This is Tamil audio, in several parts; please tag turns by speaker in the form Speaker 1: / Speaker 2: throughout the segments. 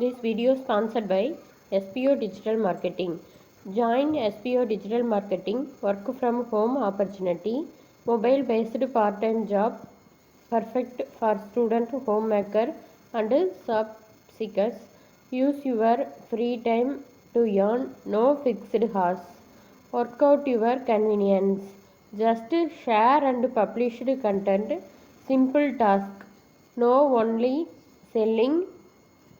Speaker 1: This video is sponsored by SPO Digital Marketing. Join SPO Digital Marketing work from home opportunity, mobile based part time job, perfect for student, homemaker, and job seekers. Use your free time to earn no fixed hours. Work out your convenience. Just share and publish content. Simple task. No only selling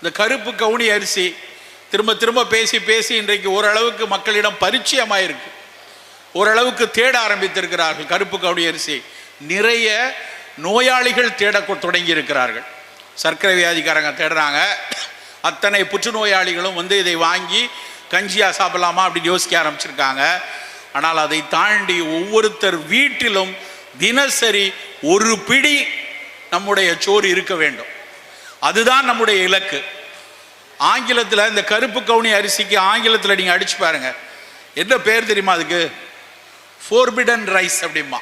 Speaker 2: இந்த கருப்பு கவுனி அரிசி திரும்ப திரும்ப பேசி பேசி இன்றைக்கு ஓரளவுக்கு மக்களிடம் பரிச்சயமாயிருக்கு. ஓரளவுக்கு தேட ஆரம்பித்திருக்கிறார்கள் கருப்பு கவுனி அரிசி. நிறைய நோயாளிகள் தேட தொடங்கி இருக்கிறார்கள் சர்க்கரை வியாதிக்காரங்க தேடுறாங்க. அத்தனை புற்றுநோயாளிகளும் வந்து இதை வாங்கி கஞ்சியாக சாப்பிடலாமா அப்படின்னு யோசிக்க ஆரம்பிச்சிருக்காங்க. ஆனால் அதை தாண்டி ஒவ்வொருத்தர் வீட்டிலும் தினசரி ஒரு பிடி நம்முடைய சோறு இருக்க வேண்டும். அதுதான் நம்முடைய இலக்கு. ஆங்கிலத்தில் இந்த கருப்பு கவுனி அரிசிக்கு ஆங்கிலத்தில் நீங்கள் அடிச்சு பாருங்க. என்ன பேர் தெரியுமா அதுக்கு? ஃபோர்பிடன் ரைஸ் அப்படிமா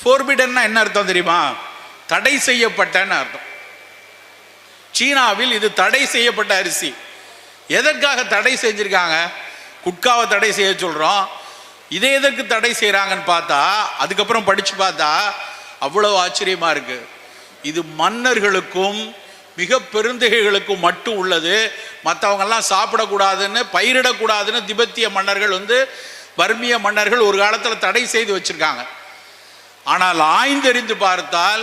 Speaker 2: ஃபோர்பிடன்னா என்ன அர்த்தம் தெரியுமா? தடை செய்யப்பட்டன்னு அர்த்தம். சீனாவில் இது தடை செய்யப்பட்ட அரிசி. எதற்காக தடை செஞ்சிருக்காங்க? குட்காவை தடை செய்ய சொல்கிறோம் இதை எதற்கு தடை செய்கிறாங்கன்னு பார்த்தா அதுக்கப்புறம் படித்து பார்த்தா அவ்வளோ ஆச்சரியமாக இருக்குது இது மன்னர்களுக்கும் மிக பெருந்தகைகளுக்கும் மட்டும் உள்ளது. மற்றவங்கெல்லாம் சாப்பிடக்கூடாதுன்னு பயிரிடக்கூடாதுன்னு திபெத்திய மன்னர்கள் வந்து பர்மிய மன்னர்கள் ஒரு காலத்தில் தடை செய்து வச்சுருக்காங்க. ஆனால் ஆய்ந்தறிந்து பார்த்தால்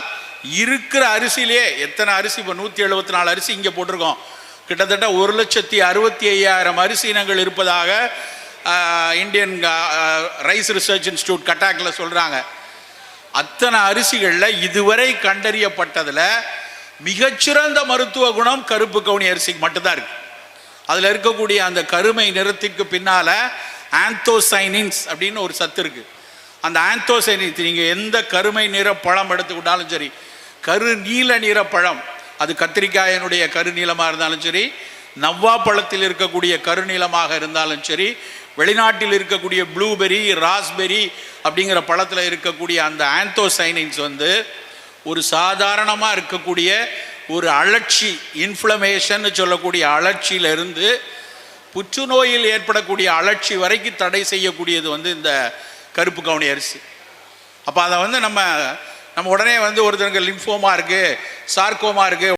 Speaker 2: இருக்கிற அரிசியிலே எத்தனை அரிசி? இப்போ நூற்றி எழுபத்தி நாலு அரிசி இங்கே போட்டிருக்கோம். கிட்டத்தட்ட ஒரு லட்சத்தி அறுபத்தி ஐயாயிரம் அரிசி இனங்கள் இருப்பதாக இந்தியன் ரைஸ் ரிசர்ச் இன்ஸ்டியூட் கட்டாக்கில் சொல்கிறாங்க அத்தனை அரிசிகளில் இதுவரை கண்டறியப்பட்டதில் மிகச்சிறந்த மருத்துவ குணம் கருப்பு கவுனி அரிசிக்கு மட்டும்தான் இருக்கு. அதில் இருக்கக்கூடிய அந்த கருமை நிறத்திற்கு பின்னால ஆந்தோசைனின்ஸ் அப்படின்னு ஒரு சத்து இருக்கு. அந்த ஆந்தோசைனின்ஸ் நீங்கள் எந்த கருமை நிற பழம் எடுத்துக்கிட்டாலும் சரி கரு நீல நிற பழம் அது கத்திரிக்காயினுடைய கருநீளமாக இருந்தாலும் சரி நவ்வா பழத்தில் இருக்கக்கூடிய கருநீளமாக இருந்தாலும் சரி வெளிநாட்டில் இருக்கக்கூடிய ப்ளூபெரி ராஸ்பெரி அப்படிங்கிற பழத்தில் இருக்கக்கூடிய அந்த ஆந்தோசைனின்ஸ் வந்து ஒரு சாதாரணமாக இருக்கக்கூடிய ஒரு அழற்சி இன்ஃப்ளமேஷன் சொல்லக்கூடிய அழற்சியிலிருந்து புற்றுநோயில் ஏற்படக்கூடிய அழற்சி வரைக்கும் தடை செய்யக்கூடியது வந்து இந்த கருப்பு கவுனி அரிசி. அப்போ அதை வந்து நம்ம நம்ம உடனே வந்து ஒருத்தருக்கு லிம்ஃபோமா இருக்குது சார்கோமா இருக்குது